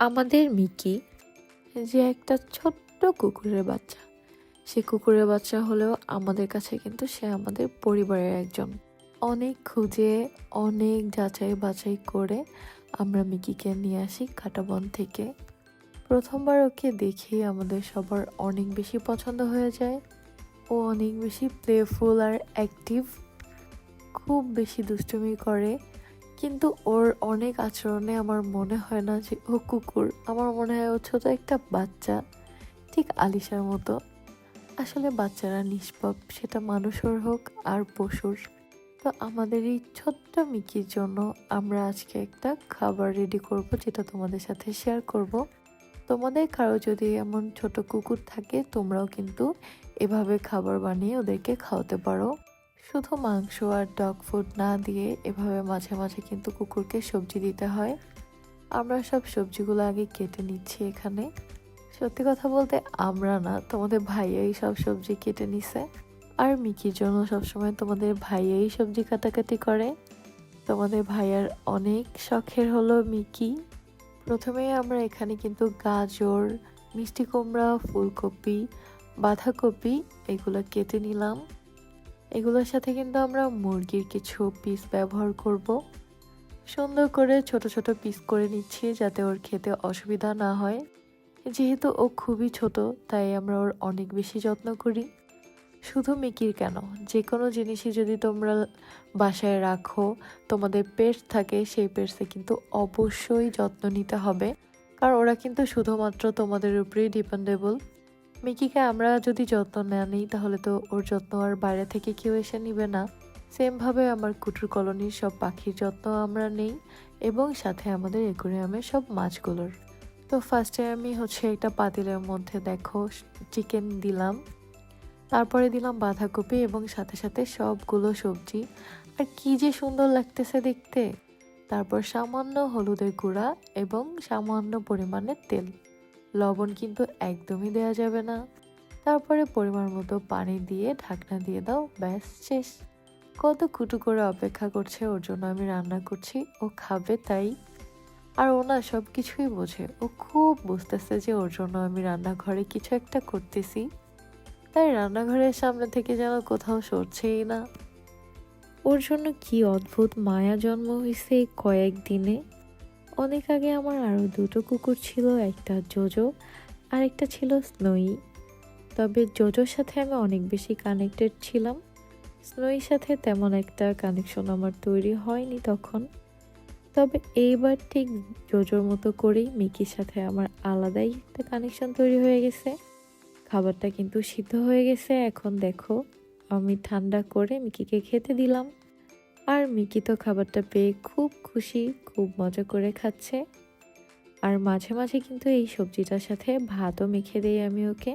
আমাদের মিকি যে একটা ছোট্ট কুকুরের বাচ্চা। সে কুকুরের বাচ্চা হলেও আমাদের কাছে কিন্তু সে আমাদের পরিবারের একজন। অনেক খুঁজে, অনেক যাচাই বাছাই করে আমরা মিকিকে নিয়ে আসি কাটাবন থেকে। প্রথমবার ওকে দেখে আমাদের সবার অনেক বেশি পছন্দ হয়ে যায়। ও অনেক বেশি প্লেফুল আর অ্যাক্টিভ খুব বেশি দুষ্টুমি করে। কিন্তু ওর অনেক আচরণে আমার মনে হয় না যে ও কুকুর। আমার মনে হয় ও ছোট একটা বাচ্চা, ঠিক আলিশার মতো। আসলে বাচ্চারা নিষ্পাপ, সেটা মানুষের হোক আর পশুর। তো আমাদের এই ছোট্ট মিকির জন্য আমরা আজকে একটা খাবার রেডি করব, যেটা তোমাদের সাথে শেয়ার করব। তোমাদের কারও যদি এমন ছোট কুকুর থাকে, তোমরাও কিন্তু এভাবে খাবার বানিয়ে ওদেরকে খাওয়াতে পারো। শুধু মাংস আর ডগ ফুড না দিয়ে এভাবে মাঝে মাঝে কিন্তু কুকুরকে সবজি দিতে হয়। আমরা সব সবজিগুলো আগে কেটে নিচ্ছি এখানে। সত্যি কথা বলতে আমরা না, তোমাদের ভাইয়াই সব সবজি কেটে নিছে। আর মিকির জন্য সবসময় তোমাদের ভাইয়াই সবজি কাটাকাটি করে। তোমাদের ভাইয়ার অনেক শখের হলো মিকি। প্রথমে আমরা এখানে কিন্তু গাজর, মিষ্টি কুমড়া, ফুলকপি, বাঁধাকপি এগুলো কেটে নিলাম। এগুলোর সাথে কিন্তু আমরা মুরগির কিছু পিস ব্যবহার করব। সুন্দর করে ছোট ছোট পিস করে নিচ্ছি যাতে ওর খেতে অসুবিধা না হয়। যেহেতু ও খুবই ছোট, তাই আমরা ওর অনেক বেশি যত্ন করি। শুধু মিকির কেন? যে কোনো জিনিসই যদি তোমরা বাসায় রাখো, তোমাদের পেটস থাকে, সেই পেটসে কিন্তু অবশ্যই যত্ন নিতে হবে। কারণ ওরা কিন্তু শুধুমাত্র তোমাদের উপরেই ডিপেন্ডেবল মিকিকে আমরা যদি যত্ন না নিই, তাহলে তো ওর যত্ন আর বাইরে থেকে কেউ এসে নিবে না। সেমভাবে আমার কুটুর কলোনির সব পাখির যত্ন আমরা নেই এবং সাথে আমাদের একুরিয়ামের সব মাছগুলোর। তো ফার্স্টে আমি হচ্ছে একটা পাতিলের মধ্যে দেখো চিকেন দিলাম। তারপরে দিলাম বাঁধাকপি এবং সাথে সাথে সবগুলো সবজি। আর কি যে সুন্দর লাগতেছে দেখতে। তারপর সামান্য হলুদের গুঁড়া এবং সামান্য পরিমাণে তেল। লবণ কিন্তু একদমই দেওয়া যাবে না। তারপরে পরিমাণ মতো পানি দিয়ে ঢাকনা দিয়ে দাও, ব্যাস, শেষ। কত কুটু করে অপেক্ষা করছে, ওর জন্য আমি রান্না করছি, ও খাবে তাই। আর ও না সব কিছুই বোঝে, ও খুব বুঝতেছে যে ওর জন্য আমি রান্নাঘরে কিছু একটা করতেছি। তাই রান্নাঘরের সামনে থেকে যেন কোথাও সরছেই না। ওর জন্য কি অদ্ভুত মায়া জন্ম হয়েছে কয়েকদিনে। অনেক আগে আমার আরও দুটো কুকুর ছিল, একটা জোজো আর একটা ছিল স্নোই। তবে জোজোর সাথে আমি অনেক বেশি কানেক্টেড ছিলাম। স্নোইর সাথে তেমন একটা কানেকশন আমার তৈরি হয়নি তখন। তবে এইবার ঠিক জোজোর মতো করেই মিকির সাথে আমার আলাদাই একটা কানেকশন তৈরি হয়ে গেছে। খাবারটা কিন্তু সিদ্ধ হয়ে গেছে, এখন দেখো। আমি ঠান্ডা করে মিকিকে খেতে দিলাম। আর মিকি তো খাবারটা পেয়ে খুব খুশি, খুব মজা করে খাচ্ছে। আর মাঝে মাঝে কিন্তু এই সবজিটার সাথে ভাতও মেখে দেই আমি ওকে।